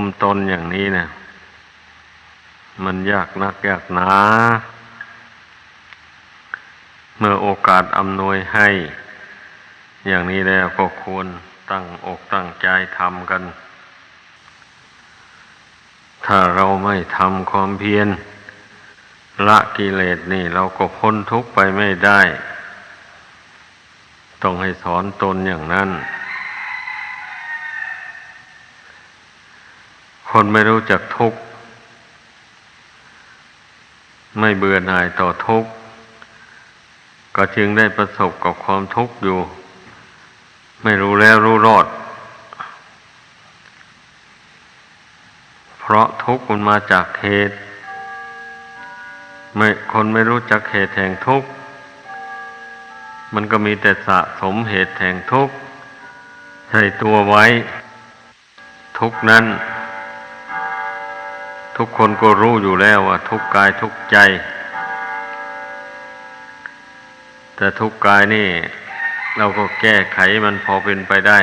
มตนอย่างนี้เนะมันยากนักยากหนาเมื่อโอกาสอำนวยให้ อย่างนี้แล้วก็ควรตั้งอกตั้งใจทำกัน ถ้าเราไม่ทำความเพียรละกิเลสนี่เราก็พ้นทุกข์ไปไม่ได้ ต้องให้สอนตนอย่างนั้น คนไม่รู้จักทุกข์ ไม่เบื่อหน่ายต่อทุกข์ ก็จึงได้ประสบกับความทุกข์อยู่ ไม่รู้แล้วรู้รอด เพราะทุกข์มันมาจากเหตุไม่คนไม่รู้จักเหตุแห่งทุกข์ มันก็มีแต่สะสมเหตุแห่งทุกข์ใส่ตัวไว้ ทุกนั้น ทุกคนก็รู้อยู่แล้วว่า ทุกกายทุกใจ แต่ทุกกายนี่ เราก็แก้ไขมันพอเป็นไปได้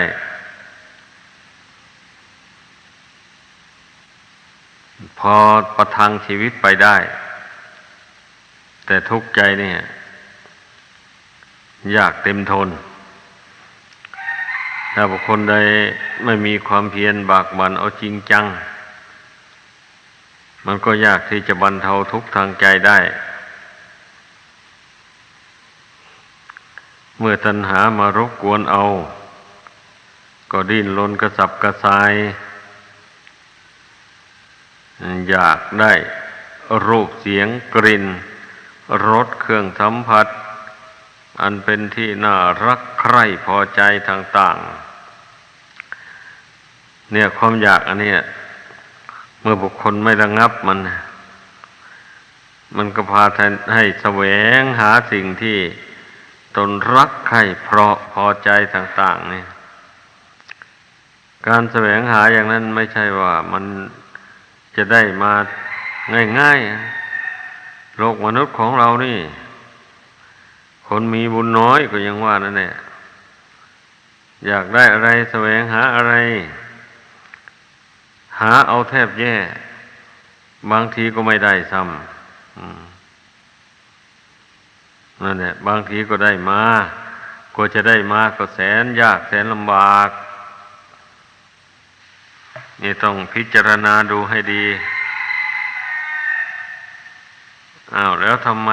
พอประทังชีวิตไปได้ แต่ทุกใจเนี่ยยากเต็มทน ถ้าบุคคลใดไม่มีความเพียรบากบันเอาจริงจัง มันก็ยากที่จะบรรเทาทุกข์ทางใจได้ เมื่อตัณหามารบกวนเอา ก็ดิ้นรนกระสับกระส่าย อยากได้รูปเสียงกลิ่นรสเครื่องสัมผัส อันเป็นที่น่ารักใคร่พอใจต่าง ๆ เนี่ยความอยากอันเนี้ย เมื่อบุคคลไม่ระงับมัน มันก็พาให้แสวงหาสิ่งที่ตนรักใคร่เพราะพอใจต่าง ๆ นี่ การแสวงหาอย่างนั้นไม่ใช่ว่ามันจะได้มาง่ายๆ โลกมนุษย์ของเรานี่ คนมีบุญน้อยก็ยังว่านั่นแหละอยากได้อะไรแสวงหาอะไร หาเอาแทบแย่ บางทีก็ไม่ได้ซ้ำนั่นแหละบางทีก็ได้มาก็จะได้มาก็แสนยากแสนลำบาก นี่ต้องพิจารณาดูให้ดีอ้าวแล้วทำไม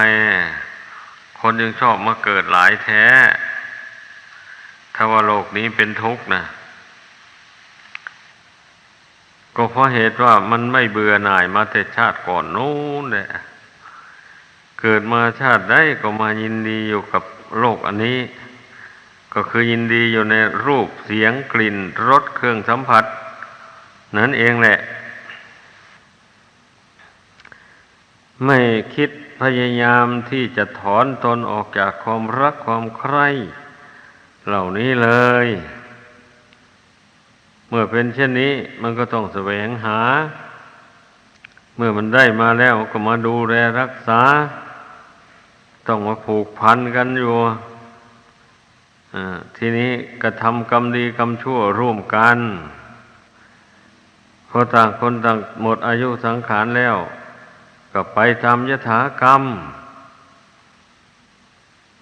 คนยังชอบมาเกิดหลายแท้ ถ้าว่าโลกนี้เป็นทุกข์นะ ก็เพราะเหตุว่ามันไม่เบื่อหน่ายมาแต่ชาติก่อนนู้นแหละเกิดมาชาติได้ก็มายินดีอยู่กับโลกอันนี้ ก็คือยินดีอยู่ในรูปเสียงกลิ่นรสเครื่องสัมผัส นั่นเองแหละ ไม่คิดพยายามที่จะถอนตนออกจากความรักความใคร่เหล่านี้เลย เมื่อเป็นเช่นนี้มันก็ต้องแสวงหา เมื่อมันได้มาแล้วก็มาดูแลรักษา ต้องมาผูกพันกันอยู่ทีนี้กระทำกรรมดีกรรมชั่วร่วมกันพอต่างคนต่างหมดอายุสังขารแล้ว ก็ไปทำยถากรรม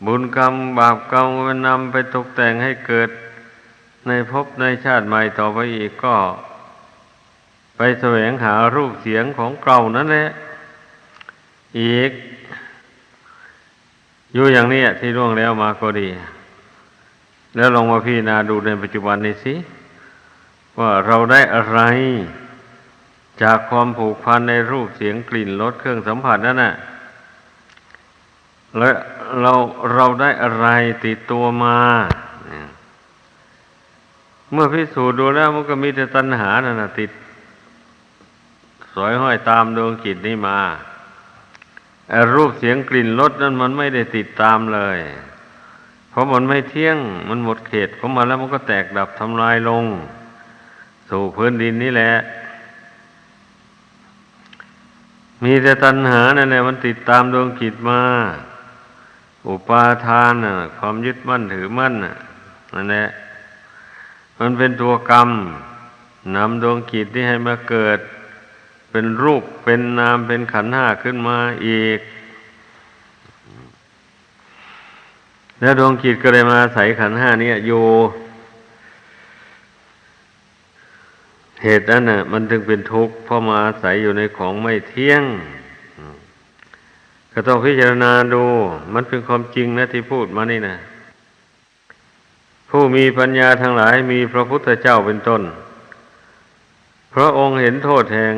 บุญกรรมบาปกรรมมันนำไปตกแต่งให้เกิด ในภพในชาติใหม่ต่อไปอีกก็ ไปแสวงหารูปเสียงของเก่านั่นแหละอีก อยู่อย่างนี้ที่ล่วงแล้วมาก็ดี แล้วลองมาพี่นาดูในปัจจุบันนี้สิ ว่าเราได้อะไร จากความผูกพันในรูปเสียงกลิ่นรสเครื่องสัมผัสนั่นน่ะและเราเราได้อะไรติดตัวมา มื่อพิสูจน์ดูแล้วมันก็มีแต่ตัณหานั่นนะติด สอยห้อยตามดวงจิตนี้มารูปเสียงกลิ่นรสนั้นมันไม่ได้ติดตามเลย เพราะมันไม่เที่ยง มันหมดเขตของมันแล้วมันก็แตกดับทำลายลง สู่พื้นดินนี่แหละ มีแต่ตัณหานั่นแหละมันติดตามดวงจิตมา อุปาทานความยึดมั่นถือมั่นนั่นแหละ มันเป็นตัวกรรมนำดวงกิจที่ให้มาเกิด เป็นรูปเป็นนามเป็นขันห้าขึ้นมาอีก แล้วดวงกิจก็เลยมาใส่ขันห้านี้อยู่ เหตุนั้นน่ะ มันจึงเป็นทุกข์เพราะมาอาศัยอยู่ในของไม่เที่ยงก็ต้องพิจารณาดู มันเป็นความจริงนะที่พูดมานี่นะ ผู้มีปัญญาทั้งหลายมีพระพุทธเจ้าเป็นต้น พระองค์เห็นโทษแห่ง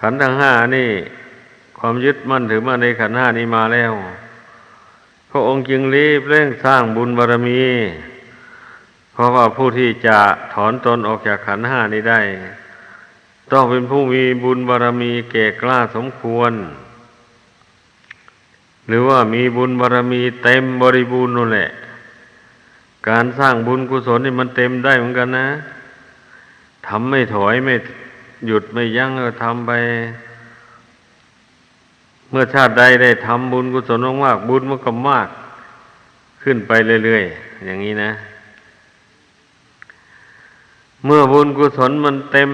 ขันธ์ทั้งห้านี่ ความยึดมั่นถือมั่นในขันธ์ห้านี้มาแล้ว พระองค์จึงรีบเร่งสร้างบุญบารรมี เพราะว่าผู้ที่จะถอนตนออกจากขันธ์ห้านี้ได้ ต้องเป็นผู้มีบุญบารรมีเก่กล้าสมควร หรือว่ามีบุญบารรมีเต็มบริบูรณ์นั่นแหละ การสร้างบุญกุศลนี่มันเต็มได้เหมือนกันนะทำไม่ถอยไม่หยุดไม่ยั้งก็ทำไป เมื่อชาติใดได้ทำบุญกุศลมากๆบุญมันก็มาก ขึ้นไปเรื่อยๆอย่างนี้นะ เมื่อบุญกุศลมันเต็ม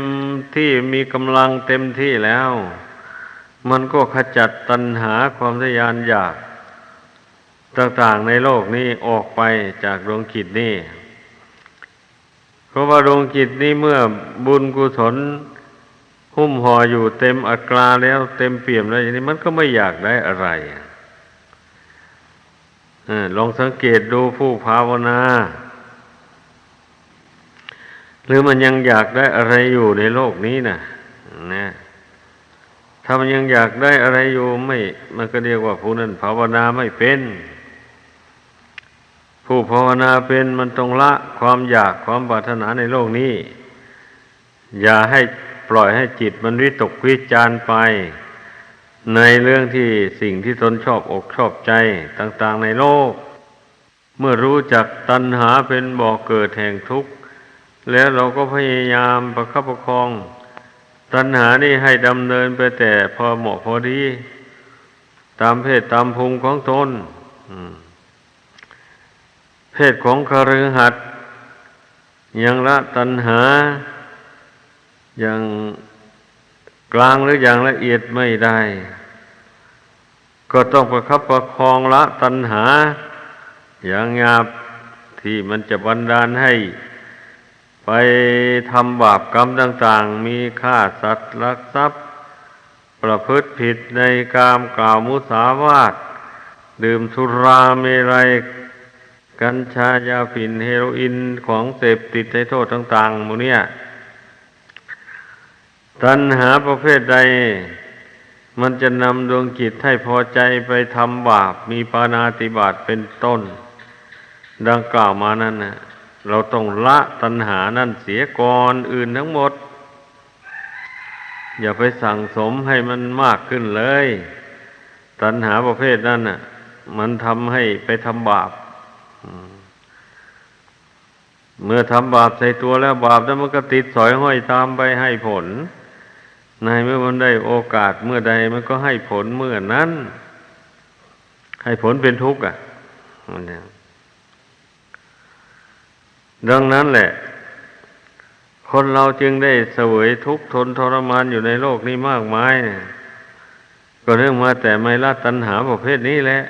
ที่มีกำลังเต็มที่แล้ว มันก็ขจัดตัณหาความทะยานอยาก ต่างๆในโลกนี้ออกไปจากดวงจิตนี้ เพราะว่าดวงจิตนี้เมื่อบุญกุศลหุ้มห่ออยู่เต็มอัตราแล้วเต็มเปี่ยมแล้วอย่างนี้มันก็ไม่อยากได้อะไรอลองสังเกตดูผู้ภาวนา หรือมันยังอยากได้อะไรอยู่ในโลกนี้นะนะถ้ามันยังอยากได้อะไรอยู่ไม่ มันก็เรียกว่าผู้นั้นภาวนาไม่เป็น ผู้ภาวนาเป็นมันต้องละความอยากความปรารถนาในโลกนี้ อย่าให้ปล่อยให้จิตมันวิตกวิจารไป ในเรื่องที่สิ่งที่ตนชอบอกชอบใจต่าง ๆ ในโลก เมื่อรู้จักตัณหาเป็นบ่อกเกิดแห่งทุกข์ แล้วเราก็พยายามประคับประคอง ตัณหานี่ให้ดำเนินไปแต่พอเหมาะพอดี ตามเพศตามภูมิของตนเพ ศของคฤหัสถ์ยังละตัณหา อย่างกลางหรืออย่างละเอียดไม่ได้ ก็ต้องประคับประคองละตัณหา อย่างหยาบที่มันจะบันดาลให้ ไปทำบาปกรรมต่าง ๆ มีฆ่าสัตว์ลักทรัพย์ ประพฤติผิดในกามกล่าวมุสาวาทดื่มสุราเมรัย กัญชายาฝิ่นเฮโรอีนของเสพติดในโทษต่างๆหมูเนี่ย ตัณหาประเภทใด มันจะนำดวงจิตให้พอใจไปทำบาป มีปานาติบาตเป็นต้น ดังกล่าวมานั่นนะเราต้องละตัณหานั่นเสียก่อนอื่นทั้งหมด อย่าไปสั่งสมให้มันมากขึ้นเลย ตัณหาประเภทนั้นน่ะ มันทำให้ไปทำบาป เมื่อทำบาปใส่ตัวแล้วบาปแล้วมันก็ติดสอยห้อยตามไปให้ผล ในเมื่อมันได้โอกาสเมื่อใดมันก็ให้ผลเมื่อนั้น ให้ผลเป็นทุกข์อะดังนั้นแหละ คนเราจึงได้เสวยทุกข์ทนทรมานอยู่ในโลกนี้มากมายเนี่ยก็เรื่องมาแต่ไม่ละตัณหาประเภทนี้แหละ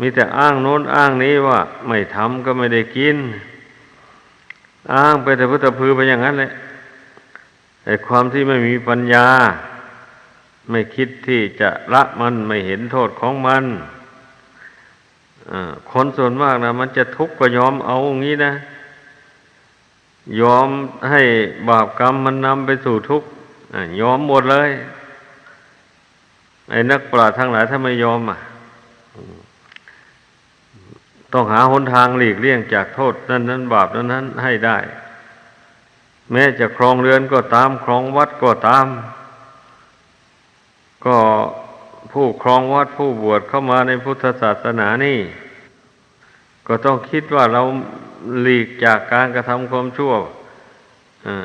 มีแต่อ้างโน้นอ้างนี้ว่า ไม่ทำก็ไม่ได้กิน อ้างไปแต่พุทธพือไปอย่างนั้นแหละแต่ความที่ไม่มีปัญญา ไม่คิดที่จะละมันไม่เห็นโทษของมันคนส่วนมากนะมันจะทุกข์ก็ยอมเอาอย่างนี้นะ ยอมให้บาปกรรมมันนำไปสู่ทุกข์ยอมหมดเลย ไอ้นักปราชญ์ทั้งหลายถ้าไม่ยอมอะ ต้องหาหนทางหลีกเลี่ยงจากโทษนั้นนั้นบาปนั้นนั้นให้ได้ แม้จะครองเรือนก็ตามครองวัดก็ตาม ก็ผู้ครองวัดผู้บวชเข้ามาในพุทธศาสนานี่ ก็ต้องคิดว่าเราหลีกจากการกระทำความชั่ว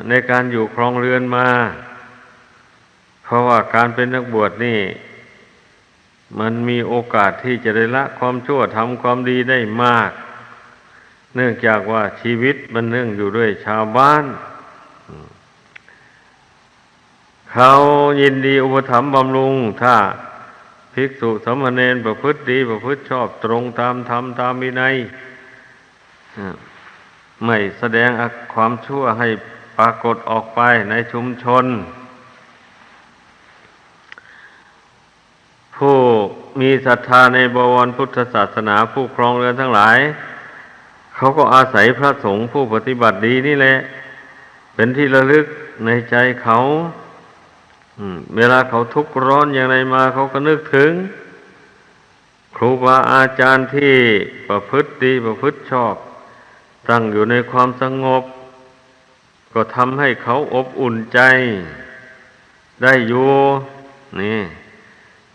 ในการอยู่ครองเรือนมา เพราะว่าการเป็นนักบวชนี่ มันมีโอกาสที่จะได้ละความชั่วทำความดีได้มาก เนื่องจากว่าชีวิตมันเนื่องอยู่ด้วยชาวบ้าน เขายินดีอุปถัมภ์บำรุง ถ้าภิกษุสมณเณรประพฤติดี ประพฤติชอบตรงตามธรรมตามวินัยไม่แสดงความชั่วให้ปรากฏออกไปในชุมชน ผู้มีศรัทธาในบวรพุทธศาสนาผู้ครองเรือนทั้งหลาย เขาก็อาศัยพระสงฆ์ผู้ปฏิบัติดีนี่แหละ เป็นที่ระลึกในใจเขาเวลาเขาทุกข์ร้อนอย่างไรมาเขาก็นึกถึง ครูบาอาจารย์ที่ประพฤติดีประพฤติชอบ ตั้งอยู่ในความสงบ ก็ทำให้เขาอบอุ่นใจ ได้อยู่นี่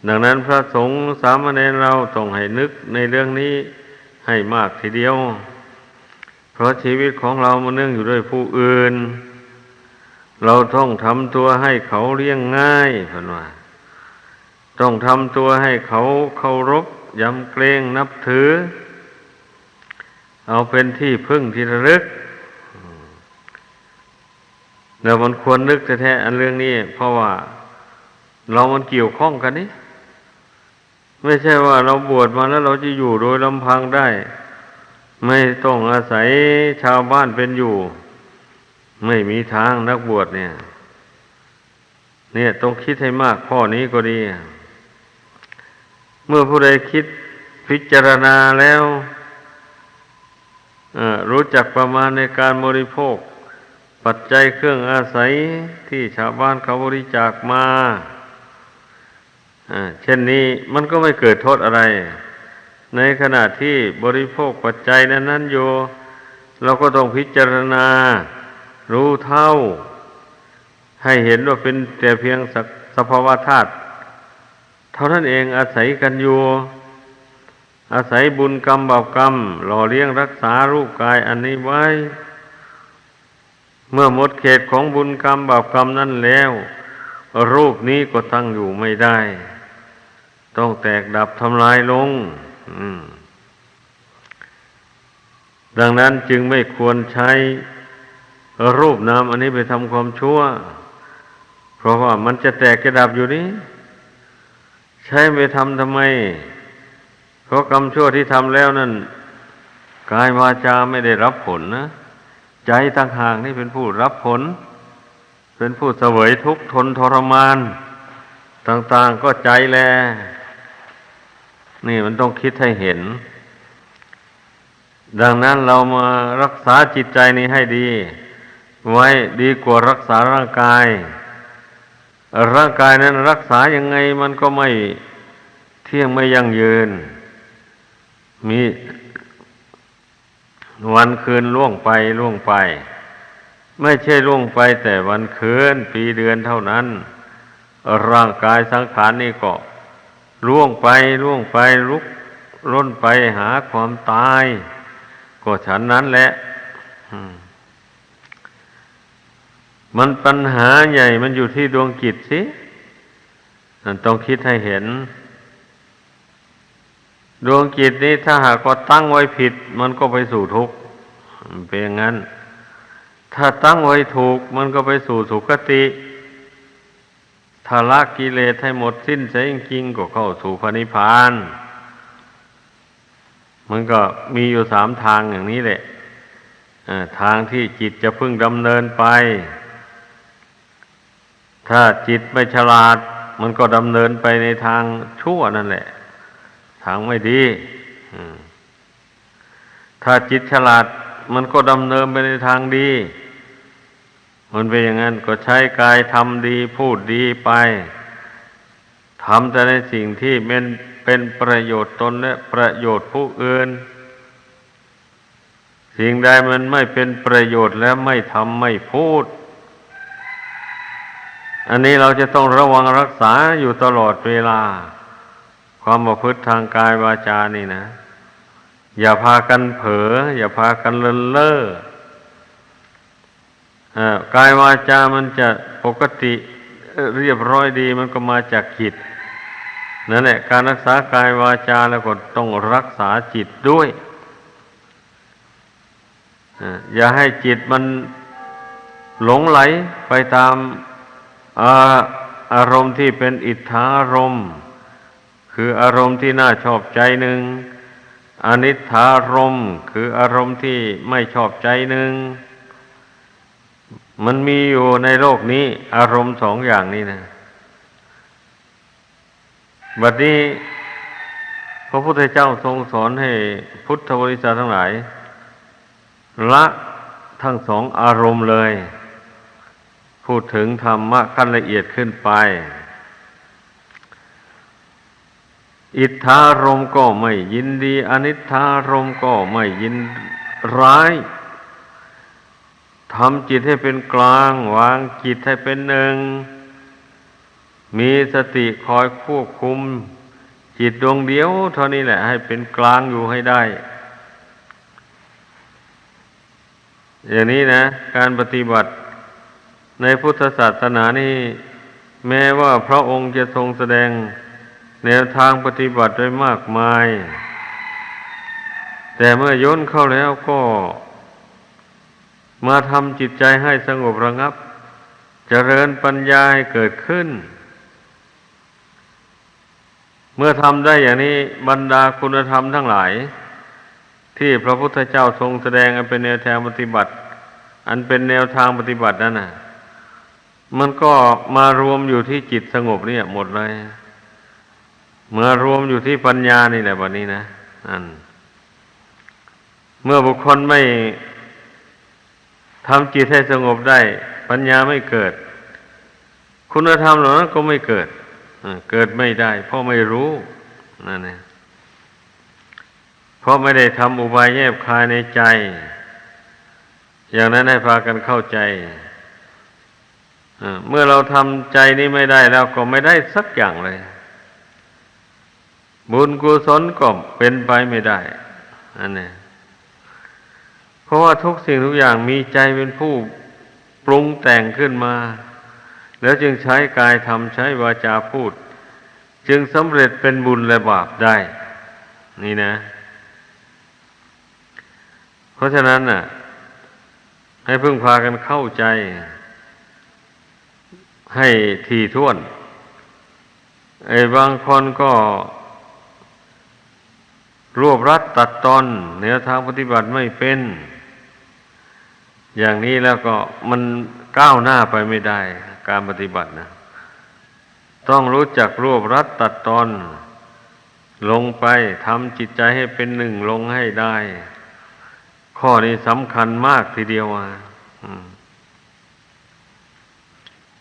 ดังนั้นพระสงฆ์สามเณรเราต้องให้นึกในเรื่องนี้ให้มากทีเดียว เพราะชีวิตของเรามันเนื่องอยู่ด้วยผู้อื่น เราต้องทำตัวให้เขาเลี้ยงง่ายพันว่าต้องทำตัวให้เขาเคารพยำเกรงนับถือ เอาเป็นที่พึ่งที่ระลึกเดี๋ยวมันควรนึกแท้ๆอันเรื่องนี้ เพราะว่าเรามันเกี่ยวข้องกันนี่ ไม่ใช่ว่าเราบวชมาแล้วเราจะอยู่โดยลำพังได้ ไม่ต้องอาศัยชาวบ้านเป็นอยู่ ไม่มีทางนักบวชเนี่ย เนี่ยต้องคิดให้มากข้อนี้ก็ดี เมื่อผู้ใดคิดพิจารณาแล้วรู้จักประมาณในการบริโภค ปัจจัยเครื่องอาศัยที่ชาวบ้านเขาบริจาคมา เช่นนี้มันก็ไม่เกิดโทษอะไร ในขณะที่บริโภคปัจจัยนั้นนั้นอยู่เราก็ต้องพิจารณา รู้เท่า ให้เห็นว่าเป็นแต่เพียงสภาวะธาตุเท่านั้นเองอาศัยกันอยู่ อาศัยบุญกรรมบาปกรรม หล่อเลี้ยงรักษารูปกายอันนี้ไว้ เมื่อหมดเขตของบุญกรรมบาปกรรมนั้นแล้ว รูปนี้ก็ตั้งอยู่ไม่ได้ ต้องแตกดับทำลายลง ดังนั้นจึงไม่ควรใช้รูปนามอันนี้ไปทำความชั่ว เพราะว่ามันจะแตกจะดับอยู่นี้ ใช้ไปทำทำไม เพราะกรรมชั่วที่ทำแล้วนั่นกายวาจาไม่ได้รับผลนะใจต่างหากนี่เป็นผู้รับผล เป็นผู้เสวยทุกข์ทนทรมาน ต่าง ๆ ก็ใจแล นี่มันต้องคิดให้เห็น ดังนั้นเรามารักษาจิตใจนี้ให้ดี ไว้ดีกว่ารักษาร่างกาย ร่างกายนั้นรักษายังไงมันก็ไม่เที่ยงไม่ยั่งยืน มีวันคืนล่วงไปล่วงไป ไม่ใช่ล่วงไปแต่วันคืนปีเดือนเท่านั้น ร่างกายสังขารนี่ก็ ล่วงไปล่วงไปลุกร่นไปหาความตาย ก็ฉันนั้นแหละมันปัญหาใหญ่มันอยู่ที่ดวงจิตสินั่นต้องคิดให้เห็น ดวงจิตนี้ถ้าหากว่าตั้งไว้ผิด มันก็ไปสู่ทุกข์เป็นอย่างนั้น ถ้าตั้งไว้ถูก มันก็ไปสู่สุคติ ถ้าละกิเลสให้หมดสิ้นเสียจริงๆก็เข้าสู่พระนิพพาน มันก็มีอยู่สามทางอย่างนี้แหละทางที่จิตจะพึ่งดำเนินไป ถ้าจิตไม่ฉลาด มันก็ดำเนินไปในทางชั่วนั่นแหละ ทางไม่ดี ถ้าจิตฉลาด มันก็ดำเนินไปในทางดี มันเป็นอย่างนั้นก็ใช้กายทำดีพูดดีไปทำแต่ในสิ่งที่เป็นเป็นประโยชน์ตนและประโยชน์ผู้อื่น สิ่งใดมันไม่เป็นประโยชน์และไม่ทำไม่พูด อันนี้เราจะต้องระวังรักษาอยู่ตลอดเวลา ความประพฤติทางกายวาจานี่นะ อย่าพากันเผลออย่าพากันเลินเล่อ กายวาจามันจะปกติเรียบร้อยดีมันก็มาจากจิตนั่นแหละการรักษากายวาจาแล้วก็ต้องรักษาจิตด้วยอย่าให้จิตมันหลงไหลไปตามอาอารมณ์ที่เป็นอิทธารมณ์คืออารมณ์ที่น่าชอบใจหนึ่งอนิธารมณ์คืออารมณ์ที่ไม่ชอบใจหนึ่ง มันมีอยู่ในโลกนี้ อารมณ์สองอย่างนี้นะบัดนี้พระพุทธเจ้าทรงสอนให้พุทธบริษัททั้งหลาย ละทั้งสองอารมณ์เลย พูดถึงธรรมะขั้นละเอียดขึ้นไป อิทธารมก็ไม่ยินดี อนิธารมณ์ก็ไม่ยินร้าย ทำจิตให้เป็นกลาง วางจิตให้เป็นหนึ่ง มีสติคอยควบคุม จิตดวงเดียวเท่านี้แหละ ให้เป็นกลางอยู่ให้ได้ อย่างนี้นะ การปฏิบัติในพุทธศาสนานี่แม้ว่าพระองค์จะทรงแสดงแนวทางปฏิบัติไว้มากมาย แต่เมื่อย่นเข้าแล้วก็ มาทำจิตใจให้สงบระงับเจริญปัญญาให้เกิดขึ้น เมื่อทำได้อย่างนี้บรรดาคุณธรรมทั้งหลาย ที่พระพุทธเจ้าทรงแสดงอันเป็นแนวทางปฏิบัติ อันเป็นแนวทางปฏิบัตินั่นน่ะ มันก็มารวมอยู่ที่จิตสงบเนี่ยหมดเลยเมื่อรวมอยู่ที่ปัญญานี่แหละวันนี้นะนั่นเมื่อบุคคลไม่ำจิตให้สงบได้ ปัญญาไม่เกิด คุณธรรมเหล่านั้นก็ไม่เกิดเกิดไม่ได้ เพราะไม่รู้นั่นเองเพราะไม่ได้ทำอุบายแยบคายในใจ อย่างนั้นให้พากันเข้าใจเมื่อเราทำใจนี้ไม่ได้แล้วก็ไม่ได้สักอย่างเลย บุญกุศลก็เป็นไปไม่ได้ อันนี้ ราะว่าทุกสิ่งทุกอย่างมีใจเป็นผู้ปรุงแต่งขึ้นมา แล้วจึงใช้กายทำใช้วาจาพูด จึงสำเร็จเป็นบุญและบาปได้ นี่นะ เพราะฉะนั้นน่ะ ให้พึ่งพากันเข้าใจ ให้ทีท่วน ไอ้บางคนก็รวบรัดตัดตอนเนื้อทางปฏิบัติไม่เป็น อย่างนี้แล้วก็มันก้าวหน้าไปไม่ได้ การปฏิบัตินะ ต้องรู้จักรวบรัดตัดตอน ลงไปทำจิตใจให้เป็นหนึ่งลงให้ได้ ข้อนี้สำคัญมากทีเดียวอะ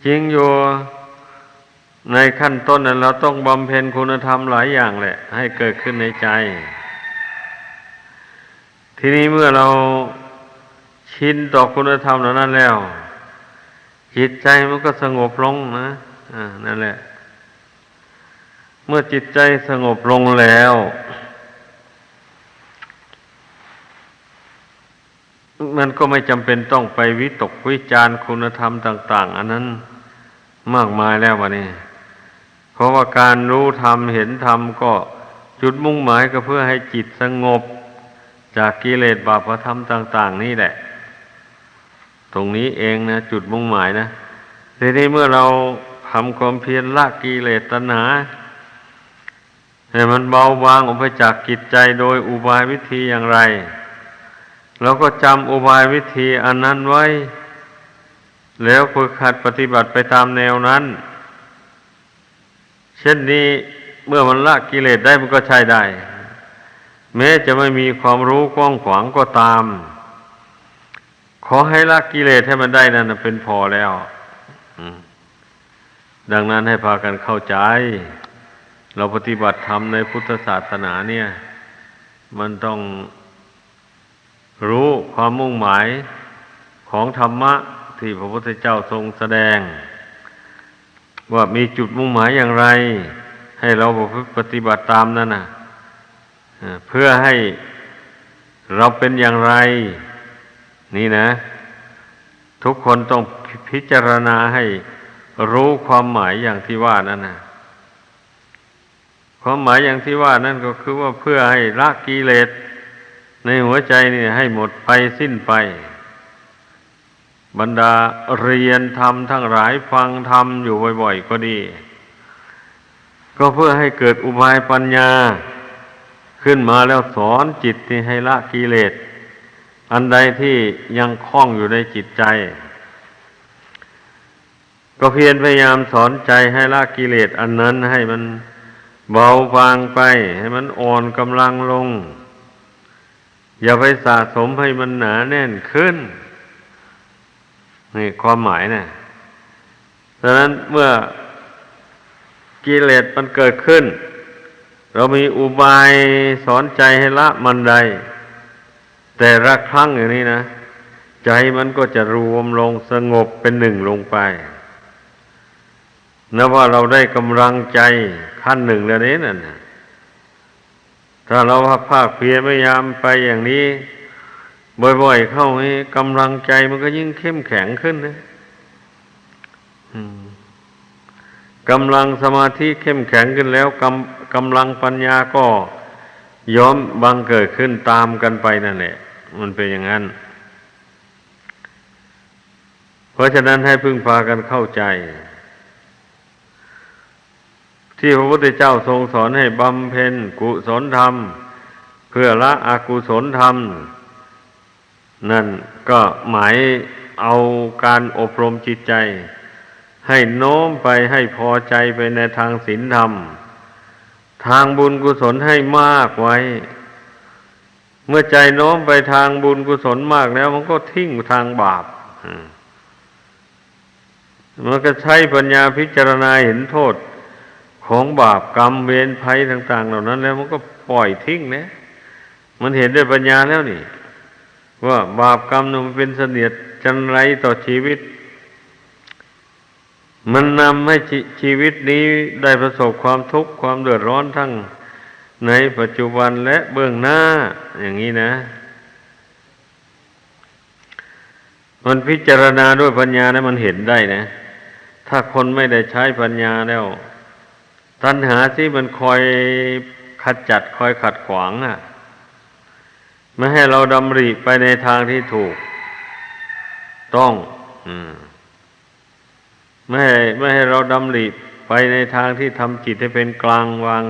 จริงอยู่ในขั้นต้นนั้นเราต้องบำเพ็ญคุณธรรมหลายอย่างแหละ ให้เกิดขึ้นในใจ ทีนี้เมื่อเรา ชินต่อคุณธรรมเหล่านั้นแล้ว จิตใจมันก็สงบลงนะอ่านั่นแหละ เมื่อจิตใจสงบลงแล้ว มันก็ไม่จำเป็นต้องไปวิตกวิจารคุณธรรมต่าง ๆ อันนั้นมากมายแล้ววะนี่เพราะว่าการรู้ธรรมเห็นธรรมก็จุดมุ่งหมายก็เพื่อให้จิตสงบจากกิเลสบาปธรรมต่าง ๆ นี่แหละ ตรงนี้เองนะ จุดมุ่งหมายนะทีนี้เมื่อเราทำความเพียรละกิเลสตัณหาให้มันเบาบางออกไปจากกิจใจโดยอุบายวิธีอย่างไรเราก็จำอุบายวิธีอันนั้นไว้ แล้วฝึกหัดปฏิบัติไปตามแนวนั้น เช่นนี้เมื่อมันละกิเลสได้มันก็ใช้ได้ แม้จะไม่มีความรู้กว้างขวางก็ตาม อให้ละกิเลสให้มันได้นั่นเป็นพอแล้วดังนั้นให้พากันเข้าใจ เราปฏิบัติธรรมในพุทธศาสนาเนี่ย มันต้องรู้ความมุ่งหมายของธรรมะที่พระพุทธเจ้าทรงแสดง ว่ามีจุดมุ่งหมายอย่างไร ให้เราปฏิบัติตามนั่นนะเพื่อให้เราเป็นอย่างไร นี่นะ ทุกคนต้องพิจารณาให้รู้ความหมายอย่างที่ว่านั่นนะความหมายอย่างที่ว่านั่นก็คือว่าเพื่อให้ละกิเลสในหัวใจนี่ให้หมดไปสิ้นไป บรรดาเรียนธรรมทั้งหลายฟังธรรมอยู่บ่อย ๆ ก็ดี ก็เพื่อให้เกิดอุบายปัญญา ขึ้นมาแล้วสอนจิตที่ให้ละกิเลส อันใดที่ยังคล้องอยู่ในจิตใจ ก็เพียรพยายามสอนใจให้ละกิเลสอันนั้นให้มันเบาบางไป ให้มันอ่อนกำลังลง อย่าไปสะสมให้มันหนาแน่นขึ้น นี่ความหมายนะดังนั้นเมื่อกิเลสมันเกิดขึ้น เรามีอุบายสอนใจให้ละมันใด แต่ละครั้งอย่างนี้นะ ใจมันก็จะรวมลงสงบเป็นหนึ่งลงไปนับว่าเราได้กำลังใจขั้นหนึ่งแล้วนี้นั่นน่ะถ้าเราภาคเพียรพยายามไปอย่างนี้ บ่อยๆเข้าให้กำลังใจมันก็ยิ่งเข้มแข็งขึ้นนะอืมกำลังสมาธิเข้มแข็งขึ้นแล้วกำกำลังปัญญาก็ย้อมบังเกิดขึ้นตามกันไปนั่นแหละ มันเป็นอย่างนั้น เพราะฉะนั้นให้พึ่งพากันเข้าใจ ที่พระพุทธเจ้าทรงสอนให้บำเพ็ญกุศลธรรม เพื่อละอกุศลธรรม นั่นก็หมายเอาการอบรมจิตใจ ให้โน้มไปให้พอใจไปในทางศีลธรรม ทางบุญกุศลให้มากไว้ เมื่อใจโน้มไปทางบุญกุศลมากแล้ว มันก็ทิ้งทางบาปมันก็ใช้ปัญญาพิจารณาเห็นโทษของบาปกรรมเวรภัยต่าง ๆ เหล่านั้น แล้วมันก็ปล่อยทิ้งนะมันเห็นด้วยปัญญาแล้วนี่ ว่าบาปกรรมนั้มันเป็นเสนียดจันไรต่อชีวิต มันนำให้ชีวิตนี้ได้ประสบความทุกข์ความเดือดร้อนทั้ง ในปัจจุบันและเบื้องหน้า อย่างนี้นะ มันพิจารณาด้วยปัญญาแล้วมันเห็นได้นะ ถ้าคนไม่ได้ใช้ปัญญาแล้ว ตัณหาที่มันคอยขจัดคอยขัดขวางอะไม่ให้เราดำริไปในทางที่ถูก ต้องอืมไม่ให้ไม่ให้เราดำริไปในทางที่ทำจิตให้เป็นกลางวาง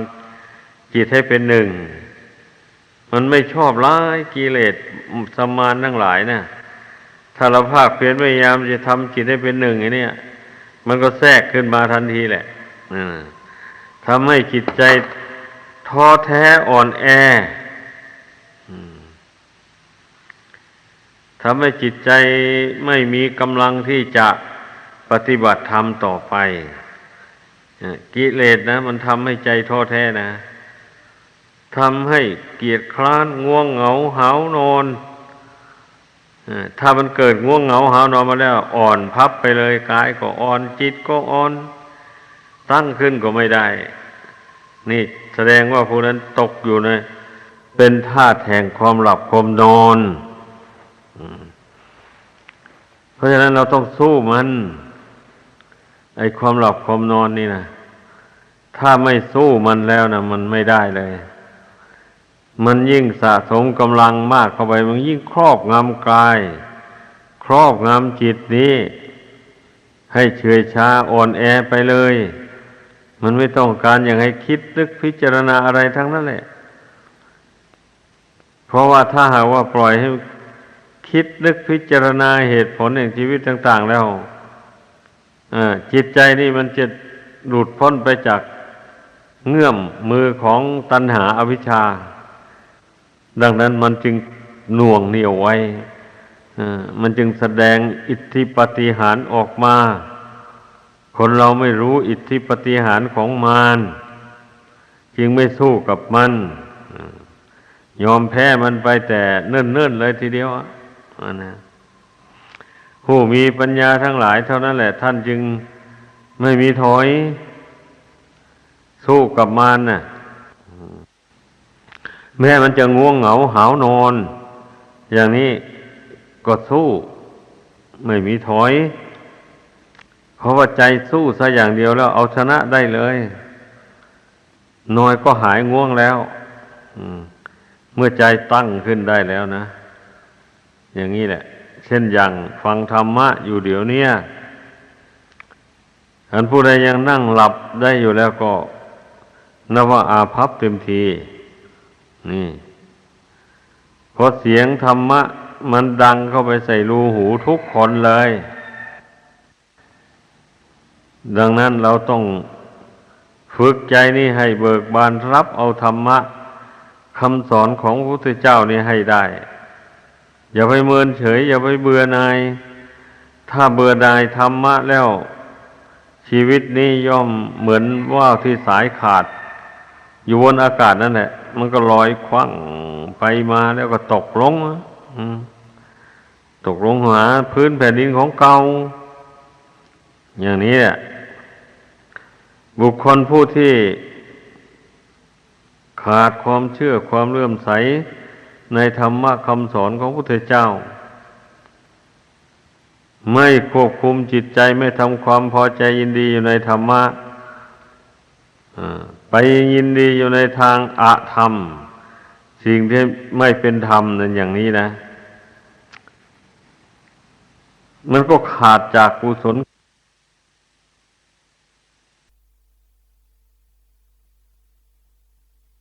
จิตให้เป็นหนึ่ง มันไม่ชอบร้ายกิเลสสมานทั้งหลายเนะถ้าเราภาคเพียรพยายามจะทำจิตให้เป็นหนึ่งอย่างนี้มันก็แทรกขึ้นมาทันทีแหละทำให้จิตใจท้อแท้อ่อนแอทำให้จิตใจไม่มีกำลังที่จะปฏิบัติธรรมต่อไป กิเลสนะ มันทำให้ใจท้อแท้นะ ทำให้เกียดคร้านง่วงเหงาหานอนถ้ามันเกิดง่วงเหงาหานอนมาแล้ว อ่อนพับไปเลยกายก็อ่อน จิตก็อ่อน ตั้งขึ้นก็ไม่ได้ นี่แสดงว่าผู้นั้นตกอยู่ในเป็นธาตุแห่งความหลับความนอนเพราะฉะนั้นเราต้องสู้มัน ไอความหลับความนอนนี่นะถ้าไม่สู้มันแล้วนะมันไม่ได้เลย มันยิ่งสะสมกำลังมากเข้าไป มันยิ่งครอบงำกาย ครอบงำจิตนี้ ให้เฉยชาอ่อนแอไปเลย มันไม่ต้องการอย่างให้คิดนึกพิจารณาอะไรทั้งนั้นแหละ เพราะว่าถ้าหากว่าปล่อยให้คิดนึกพิจารณาเหตุผลแห่งชีวิตต่าง ๆ แล้วจิตใจนี่มันจะหลุดพ้นไปจากเงื่อมมือของตัณหาอวิชชา ดังนั้นมันจึงหน่วงเหนี่ยวไว้มันจึงแสดงอิทธิปฏิหารออกมา คนเราไม่รู้อิทธิปฏิหารของมารจึงไม่สู้กับมัน ยอมแพ้มันไปแต่เนิ่นๆเลยทีเดียวอะนะผู้มีปัญญาทั้งหลายเท่านั้นแหละ ท่านจึงไม่มีถอย สู้กับมารน่ะ แม้มันจะง่วงเหงาหาวนอน อย่างนี้ก็สู้ไม่มีถอย เพราะว่าใจสู้ซะอย่างเดียวแล้วเอาชนะได้เลยน้อยก็หายง่วงแล้วเมื่อใจตั้งขึ้นได้แล้วนะ อย่างนี้แหละฉช่นอย่างฟังธรรมะอยู่เดี๋ยวนี้ยอันผู้ใดยังนั่งหลับได้อยู่แล้วก็นับว่าอาภัพเต็มที นี่เพราะเสียงธรรมะ มันดังเข้าไปใส่รูหูทุกคนเลย ดังนั้นเราต้องฝึกใจนี่ให้เบิกบานรับเอาธรรมะคำสอนของพระพุทธเจ้านี่ให้ได้ อย่าไปเมินเฉย อย่าไปเบื่อนาย ถ้าเบื่อนายธรรมะแล้ว ชีวิตนี้ย่อมเหมือนว่าวที่สายขาด อยู่บนอากาศนั่นแหละ มันก็ลอยคว้างไปมาแล้วก็ตกลงตกลงหาพื้นแผ่นดินของเก่าอย่างนี้แหละบุคคลผู้ที่ขาดความเชื่อความเลื่อมใสในธรรมะคำสอนของพระพุทธเจ้า ไม่ควบคุมจิตใจไม่ทำความพอใจยินดีอยู่ในธรรมะ ไปยินดีอยู่ในทางอาธรรม สิ่งที่ไม่เป็นธรรมนั่นอย่างนี้นะ มันก็ขาดจากกุศล